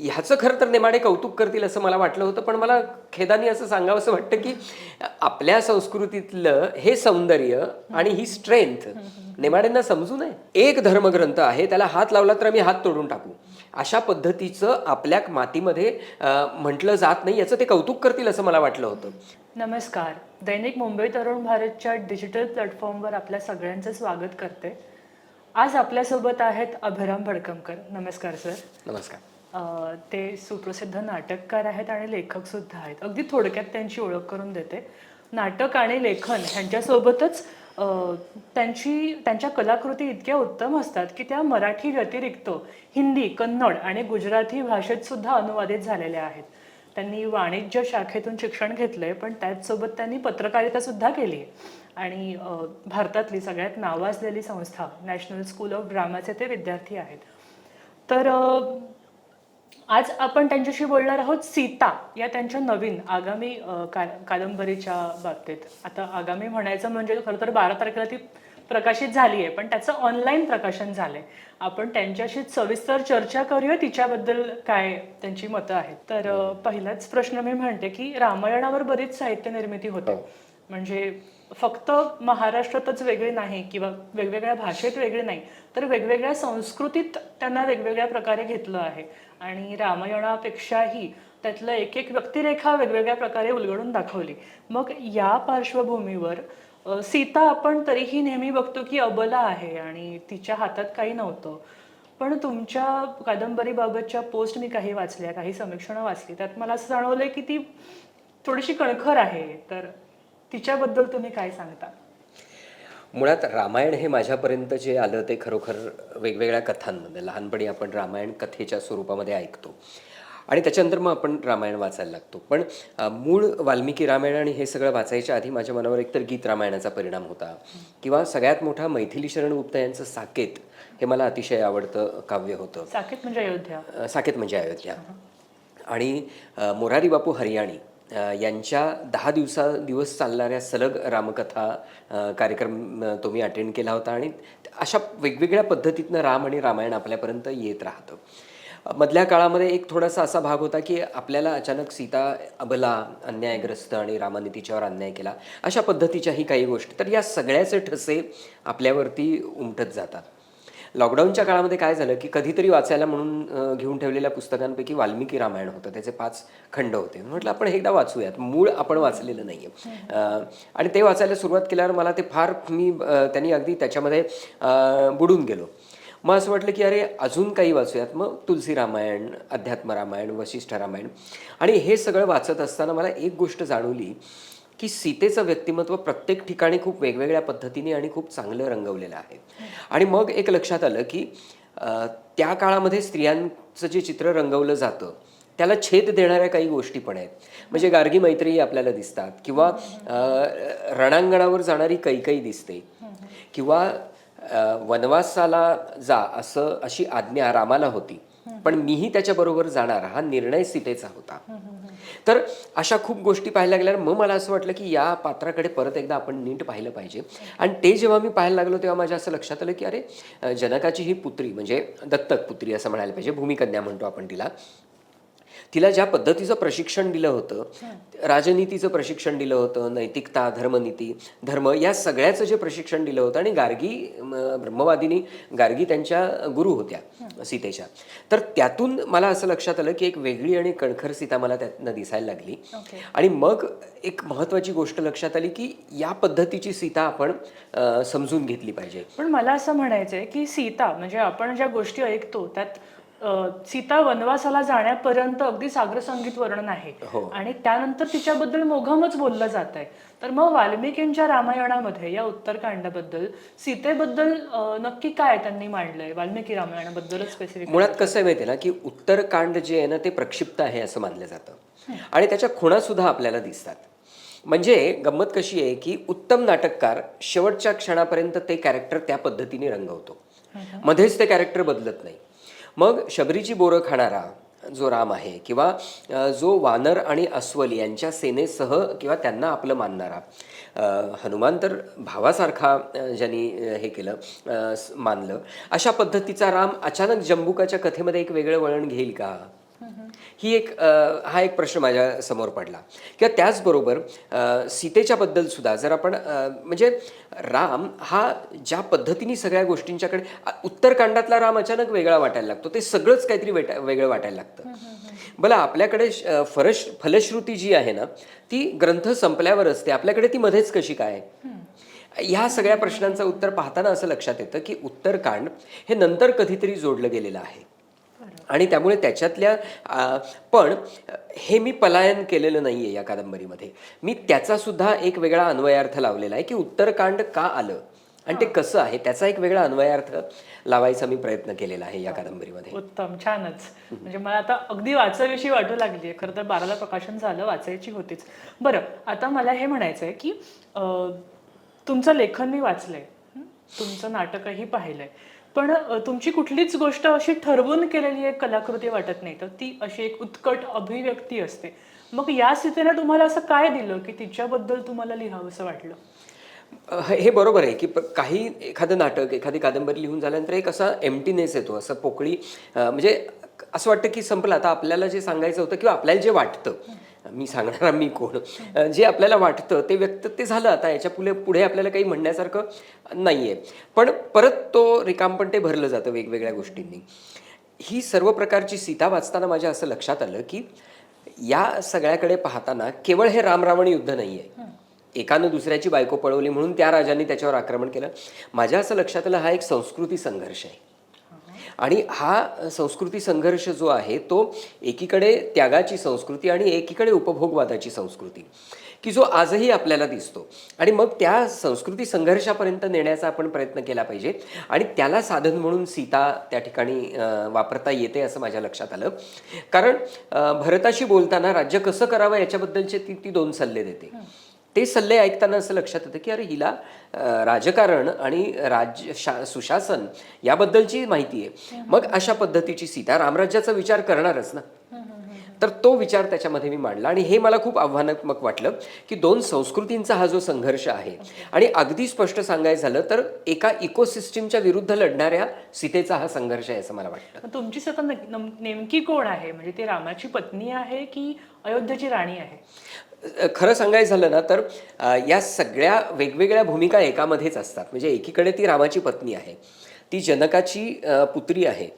ह्याचं खरं तर नेमाडे कौतुक करतील असं मला वाटलं होतं पण मला खेदानी असं सांगावं असं वाटतं की आपल्या संस्कृतीतलं हे सौंदर्य आणि ही स्ट्रेंथ नेमाडेंना समजू नये एक धर्मग्रंथ आहे त्याला हात लावला तर आम्ही हात तोडून टाकू. अशा पद्धतीचं आपल्या मातीमध्ये म्हटलं जात नाही याचं ते कौतुक करतील असं मला वाटलं होतं. नमस्कार. दैनिक मुंबई तरुण भारतच्या डिजिटल प्लॅटफॉर्मवर आपल्या सगळ्यांचं स्वागत करते. आज आपल्यासोबत आहेत अभिराम भडकमकर. नमस्कार सर. नमस्कार. ते सुप्रसिद्ध नाटककार आहेत आणि लेखकसुद्धा आहेत. अगदी थोडक्यात त्यांची ओळख करून देते. नाटक आणि लेखन ह्यांच्यासोबतच त्यांची त्यांच्या कलाकृती इतक्या उत्तम असतात की त्या मराठी व्यतिरिक्त हिंदी कन्नड आणि गुजराती भाषेत सुद्धा अनुवादित झालेल्या आहेत. त्यांनी वाणिज्य शाखेतून शिक्षण घेतलंय पण त्याचसोबत त्यांनी पत्रकारिता सुद्धा केली आहे आणि भारतातली सगळ्यात नावाजलेली संस्था नॅशनल स्कूल ऑफ ड्रामाचे ते विद्यार्थी आहेत. तर आज आपण त्यांच्याशी बोलणार आहोत सीता या त्यांच्या नवीन आगामी का कादंबरीच्या बाबतीत. आता आगामी म्हणायचं म्हणजे खरं तर बारा तारखेला ती प्रकाशित झाली आहे पण त्याचं ऑनलाईन प्रकाशन झालंय. आपण त्यांच्याशी सविस्तर चर्चा करूया तिच्याबद्दल काय त्यांची मतं आहेत. तर अ, पहिलाच प्रश्न मी म्हणते की रामायणावर बरीच साहित्य निर्मिती होते म्हणजे फक्त महाराष्ट्रातच वेगळी नाही किंवा वेगवेगळ्या भाषेत वेगळी नाही तर वेगवेगळ्या संस्कृतीत त्यांना वेगवेगळ्या प्रकारे घेतलं आहे. आणि रामायणापेक्षाही त्यातलं एक एक व्यक्तिरेखा वेगवेगळ्या प्रकारे उलगडून दाखवली. मग या पार्श्वभूमीवर सीता आपण तरीही नेहमी बघतो की अबला आहे आणि तिच्या हातात काही नव्हतं. पण तुमच्या कादंबरीबाबतच्या पोस्ट मी काही वाचल्या काही समीक्षणं वाचली त्यात मला असं जाणवलंय की ती थोडीशी कणखर आहे. तर तिच्याबद्दल तुम्ही काय सांगता? मुळात रामायण हे माझ्यापर्यंत जे आलं ते खरोखर वेगवेगळ्या कथांमध्ये लहानपणी आपण रामायण कथेच्या स्वरूपामध्ये ऐकतो. आणि त्याच्यानंतर मग आपण रामायण वाचायला लागतो. पण मूळ वाल्मिकी रामायण आणि हे सगळं वाचायच्या आधी माझ्या मनावर एकतर गीत रामायणाचा परिणाम होता. किंवा सगळ्यात मोठा मैथिली शरण गुप्ता यांचं साकेत हे मला अतिशय आवडतं काव्य होतं. साकेत म्हणजे अयोध्या. साकेत म्हणजे अयोध्या. आणि मोरारी बापू हरियाणी यांच्या दहा दिवसा दिवस चालणाऱ्या सलग रामकथा कार्यक्रम तुम्ही तो मी अटेंड केला होता आणि अशा वेगवेगळ्या पद्धतीतनं राम आणि रामायण आपल्यापर्यंत येत राहतं. मधल्या काळामध्ये एक थोडासा असा भाग होता की आपल्याला अचानक सीता अबला अन्यायग्रस्त आणि रामाने तिच्यावर अन्याय केला. अशा पद्धतीच्याही काही गोष्टी. तर या सगळ्याचे ठसे आपल्यावरती उमटत जातात. लॉकडाऊनच्या काळामध्ये काय झालं की कधीतरी वाचायला म्हणून घेऊन ठेवलेल्या पुस्तकांपैकी वाल्मिकी रामायण होतं. त्याचे पाच खंड होते. म्हटलं आपण एकदा वाचूयात. मूळ आपण वाचलेलं नाही आहे आणि ते वाचायला सुरुवात केल्यावर मला ते फार मी त्यांनी अगदी त्याच्यामध्ये बुडून गेलो. मग असं वाटलं की अरे अजून काही वाचूयात. मग तुलसी रामायण अध्यात्म रामायण वशिष्ठ रामायण. आणि हे सगळं वाचत असताना मला एक गोष्ट जाणवली की सीतेचं व्यक्तिमत्व प्रत्येक ठिकाणी खूप वेगवेगळ्या पद्धतीने आणि खूप चांगलं रंगवलेलं आहे. आणि मग एक लक्षात आलं की त्या काळामध्ये स्त्रियांचं जे चित्र रंगवलं जातं त्याला छेद देणाऱ्या काही गोष्टी पण आहेत. म्हणजे गार्गी मैत्रीही आपल्याला दिसतात किंवा रणांगणावर जाणारी कैकई दिसते किंवा वनवासाला जा असं अशी आज्ञा रामाला होती. पण मीही त्याच्याबरोबर जाणार हा निर्णय सीतेचा होता. तर अशा खूप गोष्टी पाहायला लागल्यावर मग मला असं वाटलं की या पात्राकडे परत एकदा आपण नीट पाहिलं पाहिजे. आणि ते जेव्हा मी पाहायला लागलो तेव्हा माझ्या असं लक्षात आलं की अरे जनकाची ही पुत्री म्हणजे दत्तक पुत्री असं म्हणायला पाहिजे भूमिकन्या म्हणतो आपण तिला तिला ज्या पद्धतीचं प्रशिक्षण दिलं होतं राजनीतीचं प्रशिक्षण दिलं होतं नैतिकता धर्मनीती धर्म या सगळ्याचं जे प्रशिक्षण दिलं होतं आणि गार्गी ब्रह्मवादिनी गार्गी त्यांच्या गुरु होत्या सीतेच्या. तर त्यातून मला असं लक्षात आलं की एक वेगळी आणि कणखर सीता मला त्यातनं दिसायला लागली. आणि मग एक महत्त्वाची गोष्ट लक्षात आली की या पद्धतीची सीता आपण समजून घेतली पाहिजे. पण मला असं म्हणायचंय की सीता म्हणजे आपण ज्या गोष्टी ऐकतो त्यात सीता वनवासाला जाण्यापर्यंत अगदी सागर संगीत वर्णन आहे. हो. आणि त्यानंतर तिच्याबद्दल मोघमच बोललं जात आहे. तर मग वाल्मिकींच्या रामायणामध्ये या उत्तरकांडाबद्दल सीतेबद्दल नक्की काय त्यांनी मांडलंय? वाल्मिकी रामायणाबद्दलच स्पेसिफिक मुळात कसं आहे माहिती ना की उत्तरकांड जे आहे ना ते प्रक्षिप्त आहे असं मानलं जातं. आणि त्याच्या खुणा सुद्धा आपल्याला दिसतात. म्हणजे गंमत कशी आहे की उत्तम नाटककार शेवटच्या क्षणापर्यंत ते कॅरेक्टर त्या पद्धतीने रंगवतो. मध्येच ते कॅरेक्टर बदलत नाही. मग शबरीची बोरं खाणारा जो राम आहे किंवा जो वानर आणि अस्वल यांच्या सेनेसह किंवा त्यांना आपलं मानणारा हनुमान तर भावासारखा ज्यांनी हे केलं मानलं अशा पद्धतीचा राम अचानक जंबुकाच्या कथेमध्ये एक वेगळं वळण घेईल का? ही एक हा एक प्रश्न माझ्यासमोर पडला. किंवा त्याचबरोबर अ, सीतेच्या बद्दल सुद्धा जर आपण म्हणजे राम हा ज्या पद्धतीने सगळ्या गोष्टींच्याकडे उत्तरकांडातला राम अचानक वेगळा वाटायला लागतो ते सगळंच काहीतरी वेटा वेगळं वाटायला लागतं. बला आपल्याकडे फरश फलश्रुती जी आहे ना ती ग्रंथ संपल्यावर असते. आपल्याकडे ती मध्येच कशी काय? ह्या सगळ्या प्रश्नांचं उत्तर पाहताना असं लक्षात येतं की उत्तरकांड हे नंतर कधीतरी जोडलं गेलेलं आहे. आणि त्यामुळे त्याच्यातल्या पण हे मी पलायन केलेलं नाही आहे या कादंबरीमध्ये. मी त्याचा सुद्धा एक वेगळा अन्वयार्थ लावलेला आहे की उत्तरकांड का आलं आणि ते कसं आहे त्याचा एक वेगळा अन्वयार्थ लावायचा मी प्रयत्न केलेला आहे या कादंबरीमध्ये. उत्तम छानच. म्हणजे मला आता अगदी वाचावीशी वाटू लागली खरं तर बाराला प्रकाशन झालं वाचायची होतीच. बरं आता मला हे म्हणायचं आहे की तुमचं लेखन मी वाचलंय? तुमचं नाटकही पाहिलंय. पण तुमची कुठलीच गोष्ट अशी ठरवून केलेली एक कलाकृती वाटत नाही. तर ती अशी एक उत्कट अभिव्यक्ती असते. मग या स्थितीने तुम्हाला असं काय दिलं की तिच्याबद्दल तुम्हाला लिहावं असं वाटलं? हे बरोबर आहे की काही एखादं नाटक एखादी कादंबरी लिहून झाल्यानंतर एक असा एम्प्टीनेस येतो असं पोकळी म्हणजे असं वाटतं की संपलं. आता आपल्याला जे सांगायचं होतं किंवा आपल्याला जे वाटतं मी सांगणारा मी कोण. जे आपल्याला वाटतं ते व्यक्त ते झालं. आता याच्यापुढे पुढे आपल्याला काही म्हणण्यासारखं नाही आहे पण परत तो रिकामपण ते भरलं जातं वेगवेगळ्या गोष्टींनी. ही सर्व प्रकारची सीता वाचताना माझ्या असं लक्षात आलं की या सगळ्याकडे पाहताना केवळ हे रामरावण युद्ध नाही आहे एकानं दुसऱ्याची बायको पळवली म्हणून त्या राजांनी त्याच्यावर आक्रमण केलं. माझ्या असं लक्षात आलं हा एक संस्कृती संघर्ष आहे. आणि हा संस्कृती संघर्ष जो आहे तो एकीकडे त्यागाची संस्कृती आणि एकीकडे उपभोगवादाची संस्कृती. की जो आजही आपल्याला दिसतो. आणि मग त्या संस्कृती संघर्षापर्यंत नेण्याचा आपण प्रयत्न केला पाहिजे. आणि त्याला साधन म्हणून सीता त्या ठिकाणी वापरता येते असं माझ्या लक्षात आलं. कारण भरताशी बोलताना राज्य कसं करावं याच्याबद्दलचे ती ती दोन सल्ले देते. ते सल्ले ऐकताना असं लक्षात येतं की अरे हिला राजकारण आणि राज्य शा सुशासन याबद्दलची माहिती आहे. मग अशा पद्धतीची सीता रामराज्याचा विचार करणारच ना? तर तो विचार त्याच्यामध्ये मी मांडला आणि हे मला खूप आव्हानात्मक वाटलं की दोन संस्कृतींचा हा जो संघर्ष आहे आणि अगदी स्पष्ट सांगायचं झालं तर एका इकोसिस्टीमच्या विरुद्ध लढणाऱ्या सीतेचा हा संघर्ष आहे असं मला वाटतं. तुमची स्वतः नेमकी कोण आहे? म्हणजे ती रामाची पत्नी आहे की अयोध्येची राणी आहे? खरं सांगायचं झालं ना तर या सगळ्या वेगवेगळ्या भूमिका एकामध्येच असतात. म्हणजे एकीकडे ती रामाची पत्नी आहे ती जनकाची पुत्री आहे.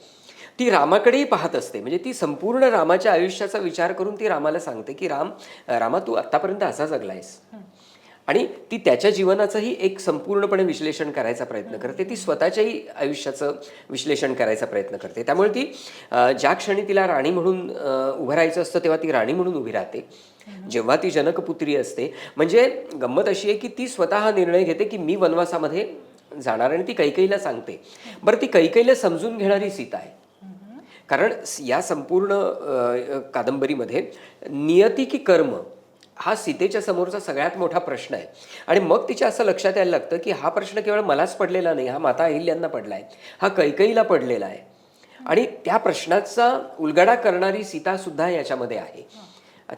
ती रामाकडेही पाहत असते. म्हणजे ती संपूर्ण रामाच्या आयुष्याचा विचार करून ती रामाला सांगते की राम रामा तू आत्तापर्यंत असा जगलायस. आणि ती त्याच्या जीवनाचंही एक संपूर्णपणे विश्लेषण करायचा प्रयत्न करते. ती स्वतःच्याही आयुष्याचं विश्लेषण करायचा प्रयत्न करते. त्यामुळे ती ज्या क्षणी तिला राणी म्हणून उभं राहायचं असतं तेव्हा ती राणी म्हणून उभी राहते. जेव्हा ती जनकपुत्री असते म्हणजे गंमत अशी आहे की ती स्वतः हा निर्णय घेते की मी वनवासामध्ये जाणार आणि ती कैकेईला सांगते. बरं ती कैकेईला समजून घेणारी सीता आहे. कारण या संपूर्ण कादंबरीमध्ये नियती की कर्म हा सीतेच्या समोरचा सगळ्यात मोठा प्रश्न आहे. आणि मग तिच्या असं लक्षात यायला लागतं की हा प्रश्न केवळ मलाच पडलेला नाही हा माता अहिल्यांना पडला आहे हा कैकईला पडलेला आहे. आणि त्या प्रश्नाचा उलगडा करणारी सीता सुद्धा याच्यामध्ये आहे.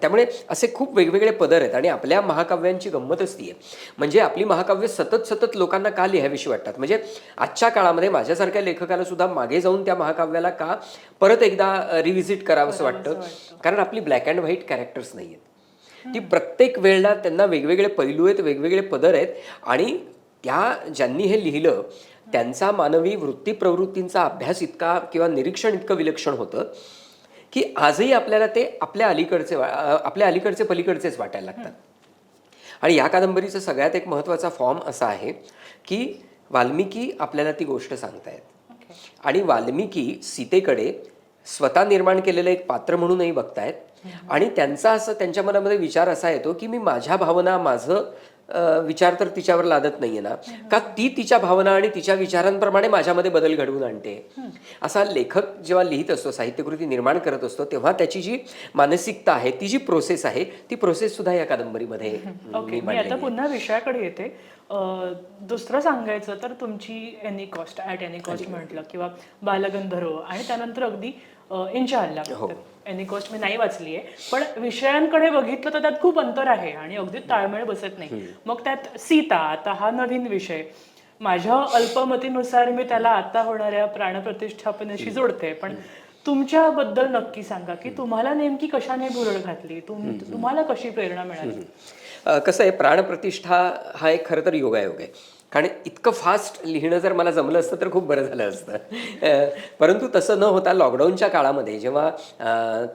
त्यामुळे असे खूप वेगवेगळे पदर आहेत आणि आपल्या महाकाव्यांची गंमतच ती आहे म्हणजे आपली महाकाव्य सतत सतत लोकांना का लिहावीशी वाटतात? म्हणजे आजच्या काळामध्ये माझ्यासारख्या लेखकाला सुद्धा मागे जाऊन त्या महाकाव्याला का परत एकदा रिव्हिजिट करावं असं वाटतं? कारण आपली ब्लॅक अँड व्हाईट कॅरेक्टर्स नाही आहेत ती प्रत्येक वेळेला त्यांना वेगवेगळे पैलू आहेत वेगवेगळे पदर आहेत आणि त्या ज्यांनी हे लिहिलं त्यांचा मानवी वृत्ती प्रवृत्तींचा अभ्यास इतका किंवा निरीक्षण इतकं विलक्षण होतं की आजही आपल्याला ते आपल्या अलीकडचे आपल्या अलीकडचे पलीकडचेच वाटायला लागतात. आणि या कादंबरीचा सगळ्यात एक महत्त्वाचा फॉर्म असा आहे की वाल्मिकी आपल्याला ती गोष्ट सांगतायत. आणि वाल्मिकी सीतेकडे स्वतः निर्माण केलेलं एक पात्र म्हणूनही बघतायत. आणि त्यांचा असं त्यांच्या मनामध्ये विचार असा येतो की मी माझ्या भावना माझं विचार तर तिच्यावर लादत नाहीये ना. का ती तिच्या भावना आणि तिच्या विचारांप्रमाणे माझ्यामध्ये बदल घडवून आणते. असा लेखक जेव्हा लिहित असतो साहित्यकृती निर्माण करत असतो तेव्हा त्याची जी मानसिकता आहे ती जी प्रोसेस आहे ती प्रोसेस सुद्धा या कादंबरीमध्ये मी आता. पुन्हा विषयाकडे येते. दुसरं सांगायचं तर तुमची any cost at any cost म्हटलं किंवा बालगंधर्व आणि त्यानंतर अगदी इंचा हल्ला हो. एनी कॉस्ट मी नाही वाचली आहे पण विषयांकडे बघितलं तर त्यात खूप अंतर आहे आणि अगदी ताळमेळ बसत नाही. मग त्यात सीता आता हा नवीन विषय. माझ्या अल्पमतीनुसार मी त्याला आता होणाऱ्या प्राणप्रतिष्ठापनेशी जोडते. पण तुमच्याबद्दल नक्की सांगा की तुम्हाला नेमकी कशाने भुरळ घातली? तुम तुम्हाला कशी प्रेरणा मिळाली? कसं आहे प्राणप्रतिष्ठा हा एक खरं तर योगायोग आहे. कारण इतकं फास्ट लिहिणं जर मला जमलं असतं तर खूप बरं झालं असतं. परंतु तसं न होता लॉकडाऊनच्या काळामध्ये जेव्हा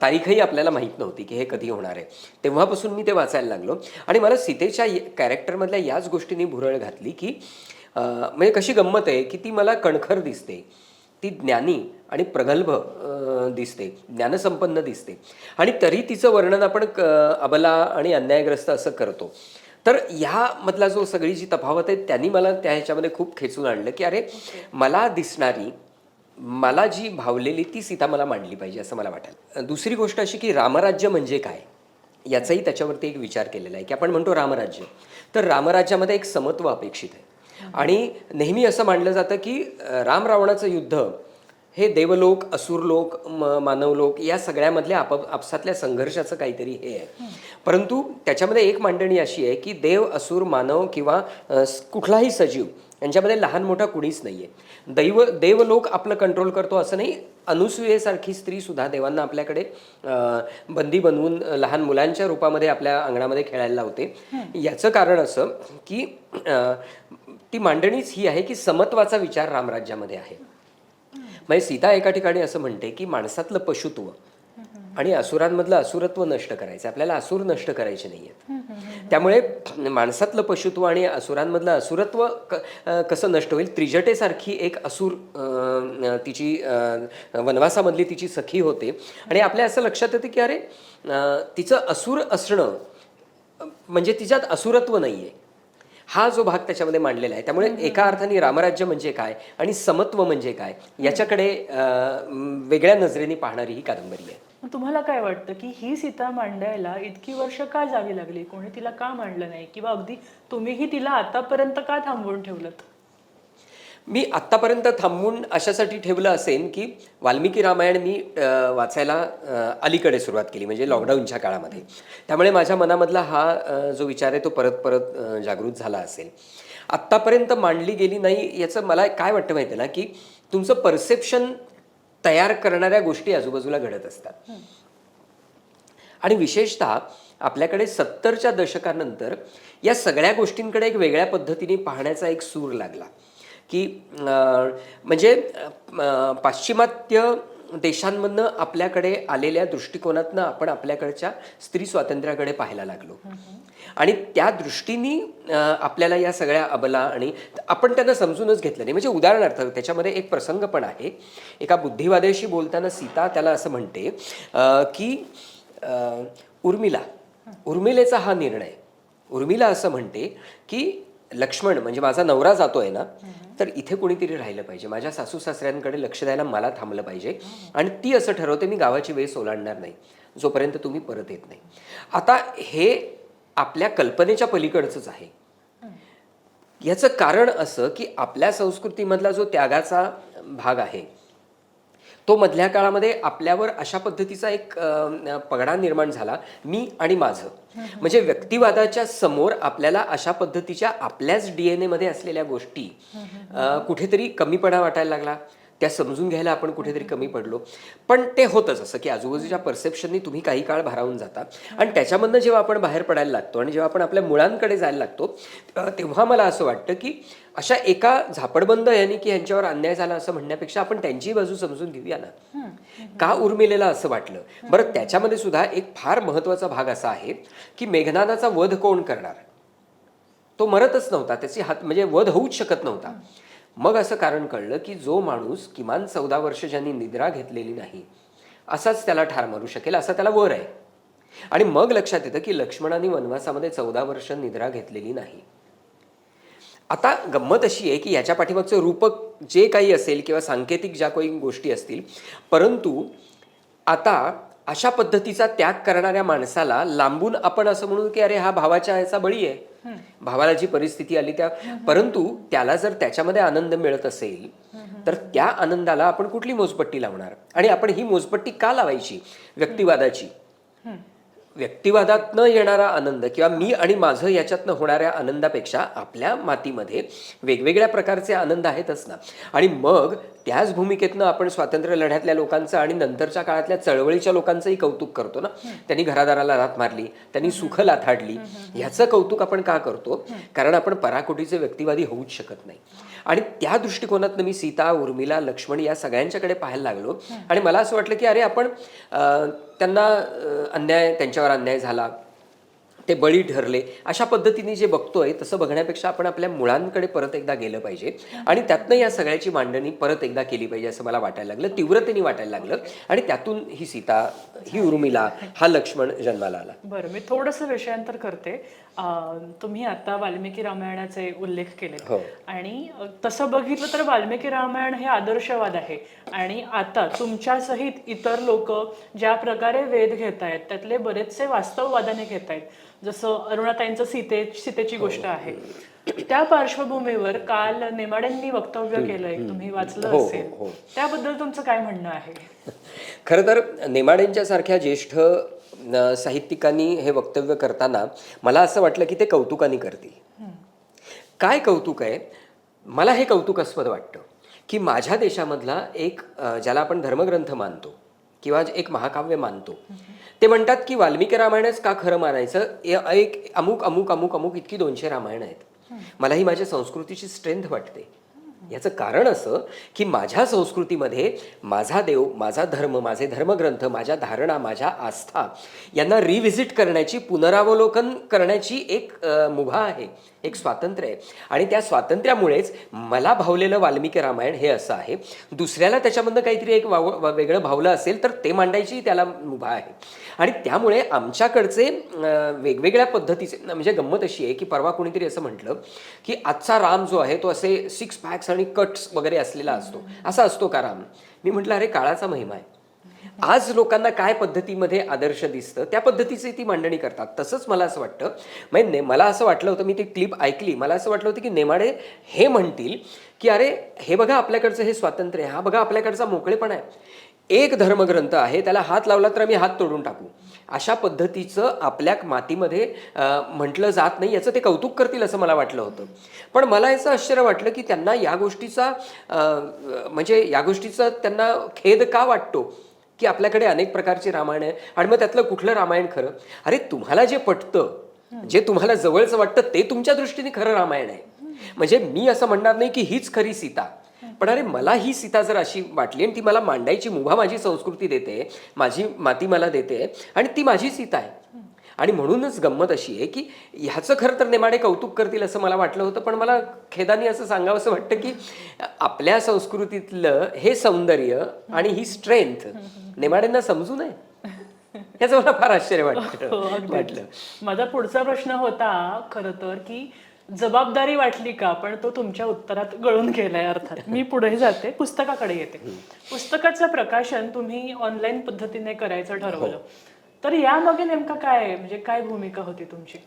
तारीखही आपल्याला माहीत नव्हती की हे कधी होणार आहे तेव्हापासून मी ते वाचायला लागलो. आणि मला सीतेच्या कॅरेक्टरमधल्या याच गोष्टींनी भुरळ घातली की म्हणजे कशी गंमत आहे की ती मला कणखर दिसते ती ज्ञानी आणि प्रगल्भ दिसते ज्ञानसंपन्न दिसते. आणि तरी तिचं वर्णन आपण अबला आणि अन्यायग्रस्त असं करतो. तर ह्यामधला जो सगळी जी तफावत आहे त्यांनी मला त्या ह्याच्यामध्ये खूप खेचून आणलं की अरे मला दिसणारी मला जी भावलेली ती सीता मला मांडली पाहिजे असं मला वाटेल दुसरी गोष्ट अशी की रामराज्य म्हणजे काय? याचाही त्याच्यावरती एक विचार केलेला आहे की आपण म्हणतो रामराज्य. तर रामराज्यामध्ये एक समत्व अपेक्षित आहे. आणि नेहमी असं मानलं जातं की राम रावणाचं युद्ध हे देवलोक असुरलोक म मानवलोक या सगळ्यामधल्या आप आपसातल्या संघर्षाचं काहीतरी हे आहे. परंतु त्याच्यामध्ये एक मांडणी अशी आहे की देव असुर मानव किंवा कुठलाही सजीव यांच्यामध्ये लहान मोठा कुणीच नाही आहे दैव देवलोक आपलं कंट्रोल करतो असं नाही. अनुसूयेसारखी स्त्री सुद्धा देवांना आपल्याकडे बंदी बनवून लहान मुलांच्या रूपामध्ये आपल्या अंगणामध्ये खेळायला लावते. याचं कारण असं की ती मांडणीच ही आहे की समत्वाचा विचार रामराज्यामध्ये आहे. म्हणजे सीता एका ठिकाणी असं म्हणते की माणसातलं पशुत्व आणि असुरांमधलं असुरत्व नष्ट करायचं. आपल्याला असुर नष्ट करायचे नाही आहेत त्यामुळे माणसातलं पशुत्व आणि असुरांमधलं असुरत्व क कसं नष्ट होईल? त्रिजटेसारखी एक असुर तिची वनवासामधली तिची सखी होते. आणि आपल्या असं लक्षात येतं की अरे तिचं असुर असणं म्हणजे तिच्यात असुरत्व नाही आहे हा जो भाग त्याच्यामध्ये मांडलेला आहे. त्यामुळे एका अर्थाने रामराज्य म्हणजे काय आणि समत्व म्हणजे काय याच्याकडे वेगळ्या नजरेने पाहणारी ही कादंबरी आहे. तुम्हाला काय वाटतं की ही सीता मांडायला इतकी वर्ष का जावी लागली? कोणी तिला का मांडलं नाही? किंवा अगदी तुम्हीही तिला आतापर्यंत का थांबवून ठेवलं मी आत्तापर्यंत थांबून अशासाठी ठेवलं असेल की वाल्मिकी रामायण मी वाचायला अलीकडे सुरुवात केली म्हणजे लॉकडाऊनच्या काळामध्ये. त्यामुळे माझ्या मनामधला हा जो विचार आहे तो परत परत जागृत झाला असेल. आत्तापर्यंत मांडली गेली नाही याचं मला काय वाटतं माहिती आहे ना की तुमचं परसेप्शन तयार करणाऱ्या गोष्टी आजूबाजूला घडत असतात. आणि विशेषतः आपल्याकडे सत्तरच्या दशकानंतर या सगळ्या गोष्टींकडे एक वेगळ्या पद्धतीने पाहण्याचा एक सूर लागला. की म्हणजे पाश्चिमात्य देशांमधनं आपल्याकडे आलेल्या दृष्टिकोनातनं आपण आपल्याकडच्या स्त्री स्वातंत्र्याकडे पाहायला लागलो. आणि त्या दृष्टीने आपल्याला या सगळ्या अबला आणि आपण त्यांना समजूनच घेतलं नाही. म्हणजे उदाहरणार्थ त्याच्यामध्ये एक प्रसंग पण आहे. एका बुद्धिवाद्याशी बोलताना सीता त्याला असं म्हणते की उर्मिला उर्मिलेचा हा निर्णय. उर्मिला असं म्हणते की लक्ष्मण म्हणजे माझा नवरा जातोय ना तर इथे कोणीतरी राहिलं पाहिजे. माझ्या सासू सासऱ्यांकडे लक्ष द्यायला मला थांबलं पाहिजे. आणि ती असं ठरवते मी गावाची वेस ओलांडणार नाही. जोपर्यंत तुम्ही परत येत नाही. आता हे आपल्या कल्पनेच्या पलीकडचंच आहे. याचं कारण असं की आपल्या संस्कृतीमधला जो त्यागाचा भाग आहे तो मधल्या काळामध्ये आपल्यावर अशा पद्धतीचा एक पगडा निर्माण झाला मी आणि माझं. म्हणजे व्यक्तिवादाच्या समोर आपल्याला अशा पद्धतीच्या आपल्याच डीएनए मध्ये असलेल्या गोष्टी कुठेतरी कमीपणा वाटायला लागला. त्या समजून घ्यायला आपण कुठेतरी कमी पडलो. पण ते होतच असं की आजूबाजूच्या परसेप्शननी तुम्ही काही काळ भारावून जाता. आणि त्याच्यामधनं जेव्हा आपण बाहेर पडायला लागतो आणि जेव्हा आपण आपल्या मुळांकडे जायला लागतो तेव्हा मला असं वाटतं की अशा एका झापडबंद यांनी की यांच्यावर अन्याय झाला असं म्हणण्यापेक्षा आपण त्यांची बाजू समजून घेऊया ना. का उर्मिलेला असं वाटलं? बरं त्याच्यामध्ये सुद्धा एक फार महत्त्वाचा भाग असा आहे की मेघनादाचा वध कोण करणार? तो मरतच नव्हता त्याची हात म्हणजे वध होऊच शकत नव्हता. मग असं कारण कळलं की जो माणूस किमान चौदा वर्ष ज्यांनी निद्रा घेतलेली नाही असाच त्याला ठार मारू शकेल असा त्याला वर आहे. आणि मग लक्षात येतं की लक्ष्मणाने वनवासामध्ये चौदा वर्ष निद्रा घेतलेली नाही. आता गंमत अशी आहे की याच्या पाठीमागचं रूपक जे काही असेल किंवा सांकेतिक ज्या काही गोष्टी असतील परंतु आता अशा पद्धतीचा त्याग करणाऱ्या माणसाला लांबून आपण असं म्हणू की अरे हा भावाच्या ह्याचा बळी आहे. भावाला जी परिस्थिती आली त्या परंतु त्याला जर त्याच्यामध्ये आनंद मिळत असेल तर त्या आनंदाला आपण कुठली मोजपट्टी लावणार? आणि आपण ही मोजपट्टी का लावायची? व्यक्तिवादाची. व्यक्तिवादातनं येणारा आनंद किंवा मी आणि माझं याच्यातनं होणाऱ्या आनंदापेक्षा आपल्या मातीमध्ये वेगवेगळ्या प्रकारचे आनंद आहेतच ना. आणि मग त्याच भूमिकेतनं आपण स्वातंत्र्य लढ्यातल्या लोकांचं आणि नंतरच्या काळातल्या चळवळीच्या लोकांचंही कौतुक करतो ना? त्यांनी घरादाराला लाथ मारली त्यांनी सुख लाथाडली. ह्याचं कौतुक आपण का करतो? कारण आपण पराकोटीचे व्यक्तिवादी होऊच शकत नाही. आणि त्या दृष्टिकोनातनं मी सीता उर्मिला लक्ष्मण या सगळ्यांच्याकडे पाहायला लागलो. आणि मला असं वाटलं की अरे आपण त्यांना अन्याय त्यांच्यावर अन्याय झाला. ते बळी ठरले. अशा पद्धतीने जे बघतोय तसं बघण्यापेक्षा आपण आपल्या मुळांकडे परत एकदा गेलं पाहिजे. आणि त्यातनं या सगळ्याची मांडणी परत एकदा केली पाहिजे असं मला वाटायला लागलं. तीव्रतेने वाटायला लागलं. आणि त्यातून ही सीता ही उर्मिला हा लक्ष्मण जन्माला आला. बरं मी थोडंसं विषयांतर करते. तुम्ही आता वाल्मिकी रामायणाचे उल्लेख केले हो. आणि तसं बघितलं तर वाल्मिकी रामायण हे आदर्शवाद आहे. आणि आता तुमच्या सहित इतर लोक ज्या प्रकारे वेध घेत आहेत त्यातले बरेचसे वास्तववादाने घेत आहेत जसं अरुणाताईंचं सीते सीतेची गोष्ट आहे. त्या पार्श्वभूमीवर काल नेमाड्यांनी वक्तव्य केलंय तुम्ही वाचलं हो, हो, असेल. हो. त्याबद्दल तुमचं काय म्हणणं आहे? खरं तर नेमाडेंच्या सारख्या ज्येष्ठ साहित्यिकांनी हे वक्तव्य करताना मला असं वाटलं की ते कौतुकाने करतील. काय कौतुक आहे? मला हे कौतुकास्पद वाटतं की माझ्या देशामधला एक ज्याला आपण धर्मग्रंथ मानतो किंवा एक महाकाव्य मानतो. ते म्हणतात की वाल्मिकी रामायणच का खरं मानायचं? ए- एक अमुक अमुक अमुक अमुक इतकी दोनशे रामायण आहेत. मला ही माझ्या संस्कृतीची स्ट्रेंथ वाटते. याचं कारण असं की माझ्या संस्कृतीमध्ये माझा देव माझा धर्म माझे धर्मग्रंथ माझ्या धारणा माझ्या आस्था यांना रिव्हिजिट करण्याची पुनरावलोकन करण्याची एक मुभा आहे. एक स्वातंत्र्य आहे. आणि त्या स्वातंत्र्यामुळेच मला भावलेलं वाल्मिकी रामायण हे असं आहे. दुसऱ्याला त्याच्यामधनं काहीतरी एक वाव वेगळं भावलं असेल तर ते मांडायची त्याला मुभा आहे. आणि त्यामुळे आमच्याकडचे वेगवेगळ्या पद्धतीचे म्हणजे गंमत अशी आहे की परवा कोणीतरी असं म्हटलं की आजचा राम जो आहे तो असे सिक्स पॅक्स आणि कट्स वगैरे असलेला असतो. असा असतो का राम? मी म्हटलं अरे काळाचा महिमा आहे. आज लोकांना काय पद्धतीमध्ये आदर्श दिसतं त्या पद्धतीची ती मांडणी करतात. तसंच मला असं वाटतं म्हणजे ने मला असं वाटलं होतं मी ती क्लिप ऐकली मला असं वाटलं होतं की नेमाडे हे म्हणतील की अरे हे बघा आपल्याकडचं हे स्वातंत्र्य आहे हा बघा आपल्याकडचा मोकळेपण आहे. एक धर्मग्रंथ आहे त्याला हात लावला तर आम्ही हात तोडून टाकू. अशा पद्धतीचं आपल्या मातीमध्ये म्हटलं जात नाही याचं ते कौतुक करतील असं मला वाटलं होतं. पण मला याचं आश्चर्य वाटलं की त्यांना या गोष्टीचा म्हणजे या गोष्टीचा त्यांना खेद का वाटतो? की आपल्याकडे अनेक प्रकारची रामायण आहे आणि मग त्यातलं कुठलं रामायण खरं? अरे तुम्हाला जे पटतं जे तुम्हाला जवळचं वाटतं ते तुमच्या दृष्टीने खरं रामायण आहे. म्हणजे मी असं म्हणणार नाही की हीच खरी सीता. पण अरे मला ही सीता जर अशी वाटली आणि ती मला मांडायची मुभा माझी संस्कृती देते माझी माती मला देते आणि ती माझी सीता आहे. आणि म्हणूनच गंमत अशी आहे की ह्याचं खरं तर नेमाडे कौतुक करतील असं मला वाटलं होतं पण मला खेदानी असं सांगावं असं वाटतं की आपल्या संस्कृतीतलं हे सौंदर्य आणि ही स्ट्रेंथ नेमाड्यांना समजू नये. याचं मला फार आश्चर्य हो, वाटतं अगदीच. वाटलं. माझा पुढचा प्रश्न होता खर तर की जबाबदारी वाटली का? पण तो तुमच्या उत्तरात गळून गेलाय अर्थात. मी पुढे जाते पुस्तकाकडे येते. पुस्तकाचं प्रकाशन तुम्ही ऑनलाईन पद्धतीने करायचं ठरवलं. तर यामागे नेमका काय? म्हणजे काय भूमिका होती तुमची?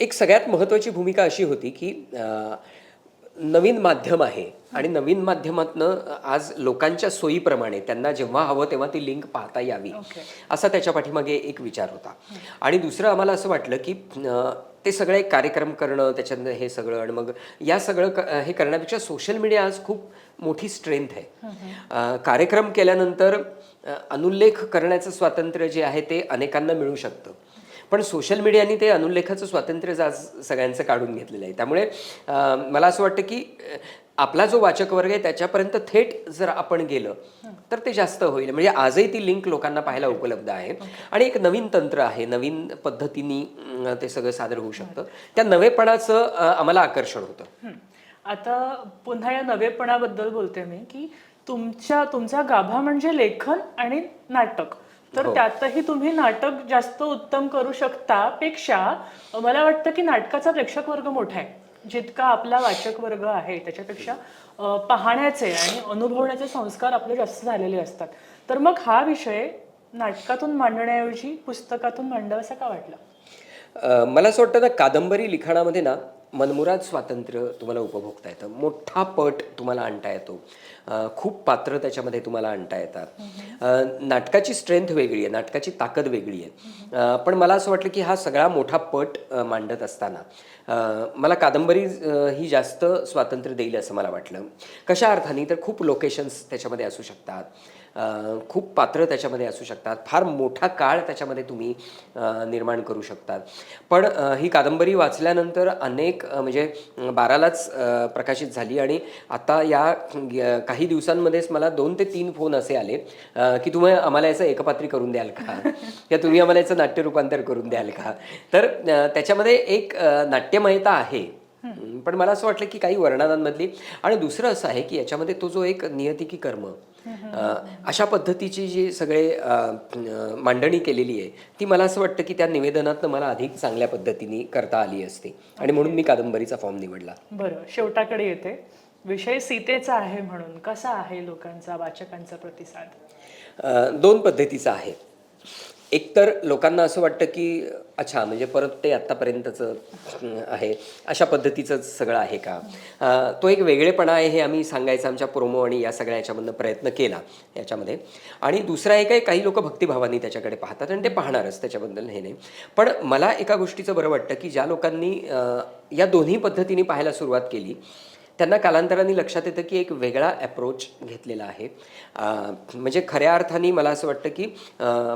एक सगळ्यात महत्त्वाची भूमिका अशी होती की नवीन माध्यम आहे आणि नवीन माध्यमातनं आज लोकांच्या सोयीप्रमाणे त्यांना जेव्हा हवं तेव्हा ती लिंक पाहता यावी. Okay. असा त्याच्या पाठीमागे एक विचार होता. आणि दुसरं आम्हाला असं वाटलं की ते सगळे एक कार्यक्रम करणं त्याच्यातनं हे सगळं आणि मग या सगळं हे करण्यापेक्षा सोशल मीडिया आज खूप मोठी स्ट्रेंथ आहे. कार्यक्रम केल्यानंतर अनुल्लेख करण्याचं स्वातंत्र्य जे आहे ते अनेकांना मिळू शकतं. पण सोशल मीडियाने ते अनुल्लेखाचं स्वातंत्र्य आज सगळ्यांचं काढून घेतलेलं आहे. त्यामुळे मला असं वाटतं की आपला जो वाचक वर्ग आहे त्याच्यापर्यंत थेट जर आपण गेलं तर ते जास्त होईल. म्हणजे आजही ती लिंक लोकांना पाहायला उपलब्ध आहे. आणि एक नवीन तंत्र आहे. नवीन पद्धतीने ते सगळं सादर होऊ शकतं. त्या नवेपणाचं आम्हाला आकर्षण होतं. आता पुन्हा या नवेपणाबद्दल बोलते मी की तुमच्या तुमचा गाभा म्हणजे लेखन आणि नाटक. तर त्यातही तुम्ही नाटक जास्त उत्तम करू शकता पेक्षा मला वाटतं की नाटकाचा प्रेक्षक वर्ग मोठा आहे. जितका आपला वाचक वर्ग आहे त्याच्यापेक्षा अ, पाहण्याचे आणि अनुभवण्याचे संस्कार आपले जास्त झालेले असतात. तर मग हा विषय नाटकातून मांडण्याऐवजी पुस्तकातून मांडावासा का वाटला? अ, मला असं वाटतं ना कादंबरी लिखाणामध्ये ना मनमुराद स्वातंत्र्य तुम्हाला उपभोगता येतं. मोठा पट तुम्हाला आणता येतो. खूप पात्र त्याच्यामध्ये तुम्हाला आणता येतात. नाटकाची स्ट्रेंथ वेगळी आहे नाटकाची ताकद वेगळी आहे. पण मला असं वाटलं की हा सगळा मोठा पट मांडत असताना मला कादंबरी ही जास्त स्वातंत्र्य देईल असं मला वाटलं. कशा अर्थाने? तर खूप लोकेशन्स त्याच्यामध्ये असू शकतात. खूप पात्र त्याच्यामध्ये असू शकतात. फार मोठा काळ त्याच्यामध्ये तुम्ही निर्माण करू शकतात. पण ही कादंबरी वाचल्यानंतर अनेक म्हणजे बारालाच प्रकाशित झाली आणि आता या काही दिवसांमध्येच मला दोन ते तीन फोन असे आले की तुम्ही आम्हाला याचं एकपात्री करून द्याल का? किंवा तुम्ही आम्हाला याचं नाट्य रूपांतर करून द्याल का? तर त्याच्यामध्ये एक नाट्यमयता आहे. पण मला असं वाटलं की काही वर्णनांमधली. आणि दुसरं असं आहे की याच्यामध्ये तो जो एक नियतिकी कर्म अशा पद्धतीची जी सगळे मांडणी केलेली आहे ती मला असं वाटतं की त्या निवेदनातनं मला अधिक चांगल्या पद्धतीने करता आली असते. आणि म्हणून मी कादंबरीचा फॉर्म निवडला. बरं शेवटाकडे येते. विषय सीतेचा आहे म्हणून कसा आहे लोकांचा वाचकांचा प्रतिसाद? दोन पद्धतीचं आहे. एकतर लोकांना असं वाटतं की अच्छा म्हणजे परत ते आत्तापर्यंतचं आहे. अशा पद्धतीचंच सगळं आहे का? तो एक वेगळेपणा आहे हे आम्ही सांगायचा आमच्या प्रोमो आणि या सगळ्या याच्यामधनं प्रयत्न केला याच्यामध्ये. आणि दुसरा एक आहे काही लोक भक्तिभावानी त्याच्याकडे पाहतात आणि ते पाहणारच त्याच्याबद्दल हे नाही. पण मला एका गोष्टीचं बरं वाटतं की ज्या लोकांनी या दोन्ही पद्धतीने पाहायला सुरुवात केली त्यांना कालांतराने लक्षात येतं की एक वेगळा अप्रोच घेतलेला आहे. म्हणजे खऱ्या अर्थाने मला असं वाटतं की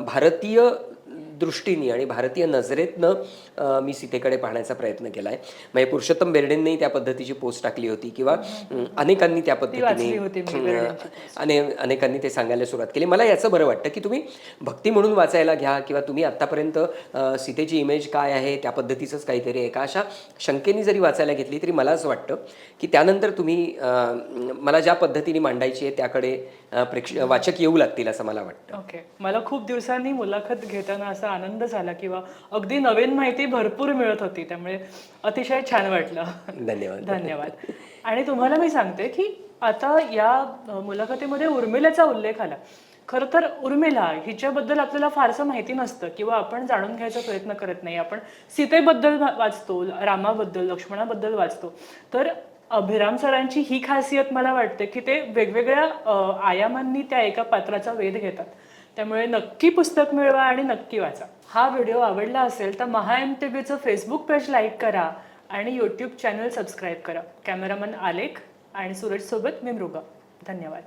भारतीय दृष्टीने आणि भारतीय नजरेतनं मी सीतेकडे पाहण्याचा प्रयत्न केला आहे म्हणजे पुरुषोत्तम बेर्डेंनी त्या पद्धतीची पोस्ट टाकली होती किंवा अनेकांनी त्या पद्धतीने बेर्डेंची अने अनेकांनी ते सांगायला सुरुवात केली. मला याचं बरं वाटतं की तुम्ही भक्ती म्हणून वाचायला घ्या किंवा तुम्ही आत्तापर्यंत सीतेची इमेज काय आहे त्या पद्धतीचंच काहीतरी आहे का अशा शंकेने जरी वाचायला घेतली तरी मला असं वाटतं की त्यानंतर तुम्ही मला ज्या पद्धतीने मांडायची आहे त्याकडे प्रेक्ष वाचक येऊ लागतील असं मला वाटतं. ओके. मला खूप दिवसांनी मुलाखत घेताना असा आनंद झाला किंवा अगदी नवीन माहिती भरपूर मिळत होती त्यामुळे अतिशय छान वाटलं. धन्यवाद. धन्यवाद. आणि तुम्हाला मी सांगते की आता या मुलाखतीमध्ये उर्मिलेचा उल्लेख आला. खरं तर उर्मिला हिच्याबद्दल आपल्याला फारसं माहिती नसतं किंवा आपण जाणून घ्यायचा प्रयत्न करत नाही. आपण सीतेबद्दल वाचतो रामाबद्दल लक्ष्मणाबद्दल वाचतो. तर अभिराम सरांची ही खासियत मला वाटते की ते वेगवेगळ्या आयामांनी त्या एका पात्राचा वेध घेतात. त्यामुळे नक्की पुस्तक मिळवा आणि नक्की वाचा. हा व्हिडिओ आवडला असेल तर महा एम टी व्हीचं फेसबुक पेज लाईक करा आणि यूट्यूब चॅनल सबस्क्राईब करा. कॅमेरामन आलेख आणि सूरजसोबत मी मृग. धन्यवाद.